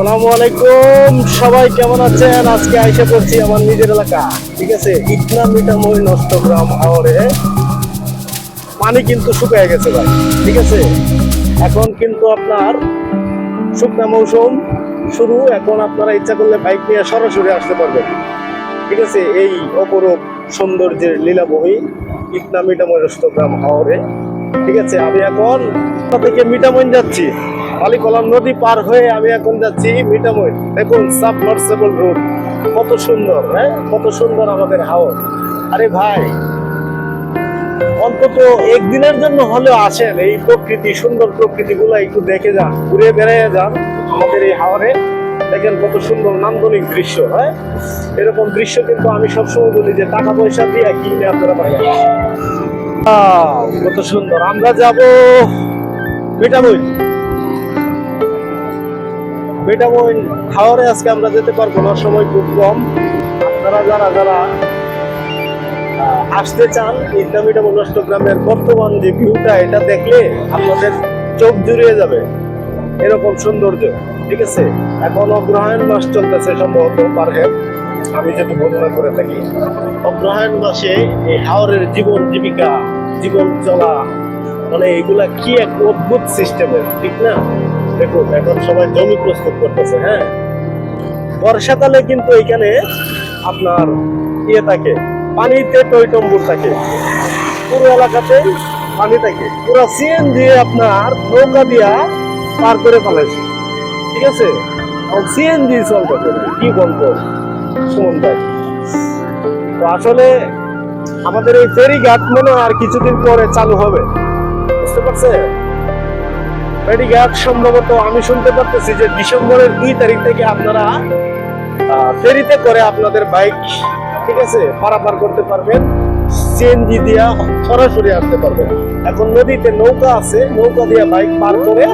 আসসালামু আলাইকুম। সবাই কেমন আছেন? আজকে আইসা করছি আমার নিজের এলাকা, ঠিক আছে? ইটনা মিটামই নষ্ট গ্রাম হাওড়ে পানি কিন্তু শুকিয়ে গেছে ভাই, ঠিক আছে? এখন কিন্তু আপনার শুকনা মৌসুম শুরু। এখন আপনারা ইচ্ছা করলে বাইক নিয়ে সরাসরি আসতে পারবেন, ঠিক আছে? এই অপরূপ সৌন্দর্যের লীলাবহী ইটনা মিটামই নষ্ট গ্রাম হাওড়ে ঠিক আছে? আমি এখন থেকে মিটামইন যাচ্ছি। বালিকলাম নদী পার হয়ে আমি এখন যাচ্ছি মিটামইন দেখুন সাবমার্সেবল রোড। কত সুন্দর হ্যাঁ? কত সুন্দর আমাদের হাওর। আরে ভাই অন্তত একদিনের জন্য হলেও আসেন এই প্রকৃতি সুন্দর প্রকৃতি গুলা একটু দেখে যান ঘুরে বেড়াইয়ে যান আমাদের এই হাওরে। দেখেন কত সুন্দর নান্দনিক দৃশ্য হ্যাঁ? এরকম দৃশ্য কিন্তু আমি সবসময় বলি যে টাকা পয়সা দিয়ে কিনলে আপনারা Wow, কত সুন্দর। আমরা যাব ভিটামিন ভিটামিন খাওয়ারে আজকে আমরা যেতে পারব না, সময় খুব কম। আপনারা যারা যারা আসতে চান ইসলাম ভিটামিন গ্রামের বর্তমান যে ভিউটা এটা দেখলে আপনাদের চোখ জুড়িয়ে যাবে। এরকম সৌন্দর্য, ঠিক আছে? এখন অগ্রহায়ণ মাস চলতেছে সম্ভবত পারহেব আমি যদি বর্ণনা করে থাকি, অগ্রহায়ণ মাসে এই হাওরের জীবন জীবিকা, জীবন চলা মানে এগুলা কি এক অদ্ভুত সিস্টেমের ঠিক না? দেখুন, এখন সবাই জমি প্রস্তুত করতেছে হ্যাঁ? বর্ষাকালে কিন্তু এখানে আপনার ইয়ে থাকে, পানিতে থাকে। পুরো এলাকাতে পানি থাকে। পুরো সিএন দিয়ে আপনার নৌকা দিয়া পার করে ফেলাইছে। ঠিক আছে? কি বলব, সুমন তো আসলে আমাদের এই ফেরি ঘাট মনে আর কিছুদিন পরে চালু হবে। বুঝতে পারছে ফেরি ঘাট সম্ভবত আমি শুনতে পারতেছি যে ডিসেম্বরের দুই তারিখ থেকে আপনারা ফেরিতে করে আপনাদের বাইক, ঠিক আছে, পারাপার করতে পারবেন। সিএনজি দিয়া সরাসরি আসতে পারবেন। এখন নদীতে নৌকা আছে, নৌকা দিয়ে বাইক পার করে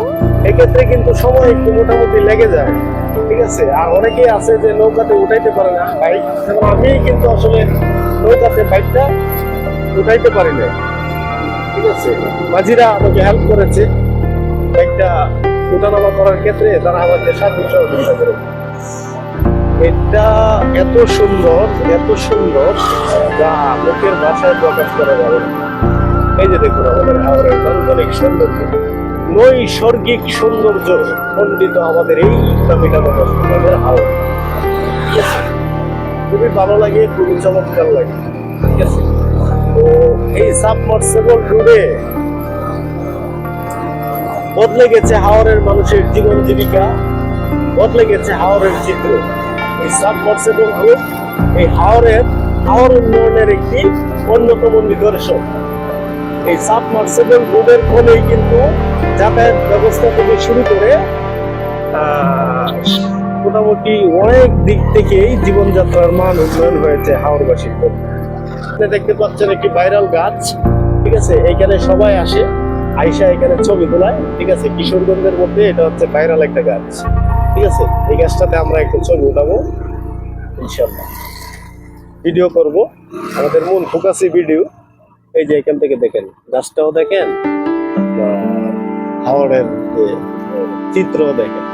এক্ষেত্রে কিন্তু সময় একটু মোটামুটি লেগে যায়, ঠিক আছে? আর অনেকেই আছে যে নৌকাতে উঠাইতে পারে না বাইক। আমি কিন্তু আসলে নৌকাতে বাইকটা উঠাইতে পারি না ঠিক আছে? মাঝিরা আমাকে হেল্প করেছে। উঠানামা করার ক্ষেত্রে তারা এটা এত সুন্দর এত সুন্দর যা লোকের ভাষায় প্রকাশ করা যাবে। এই যে দেখুন, আমাদের সৌন্দর্য। নৈসর্গিক সৌন্দর্য মণ্ডিত আমাদের এই ইসলামিকা আমাদের হাওড়। খুবই ভালো লাগে, খুবই চমৎকার লাগে। ঠিক আছে? তো এই সাবমার্সেবল রোডে বদলে গেছে হাওড়ের মানুষের জীবন জীবিকা, বদলে গেছে হাওড়ের চিত্র। এই সাবমার্সেবল রোড এই হাওড়ের হাওড় উন্নয়নের একটি অন্যতম নিদর্শন। এই সাবমার্সেবল রোডের ফলেই কিন্তু যাতায়াত ব্যবস্থা থেকে শুরু করে মোটামুটি অনেক দিক থেকেই জীবনযাত্রার মান উন্নয়ন হয়েছে হাওড়বাসীর দেখতে পাচ্ছেন একটি ভাইরাল গাছ, ঠিক আছে? এখানে সবাই আসে। আইসা এখানে ছবি তোলায়, ঠিক আছে? কিশোরগঞ্জের মধ্যে এটা হচ্ছে ভাইরাল একটা গাছ, ঠিক আছে? এই গাছটাতে আমরা একটু ছবি উঠাবো ইনশাল্লাহ ভিডিও করব। আমাদের মূল ফোকাসি ভিডিও এই যে এখান থেকে দেখেন, গাছটাও দেখেন হাওড়ের চিত্রও দেখেন।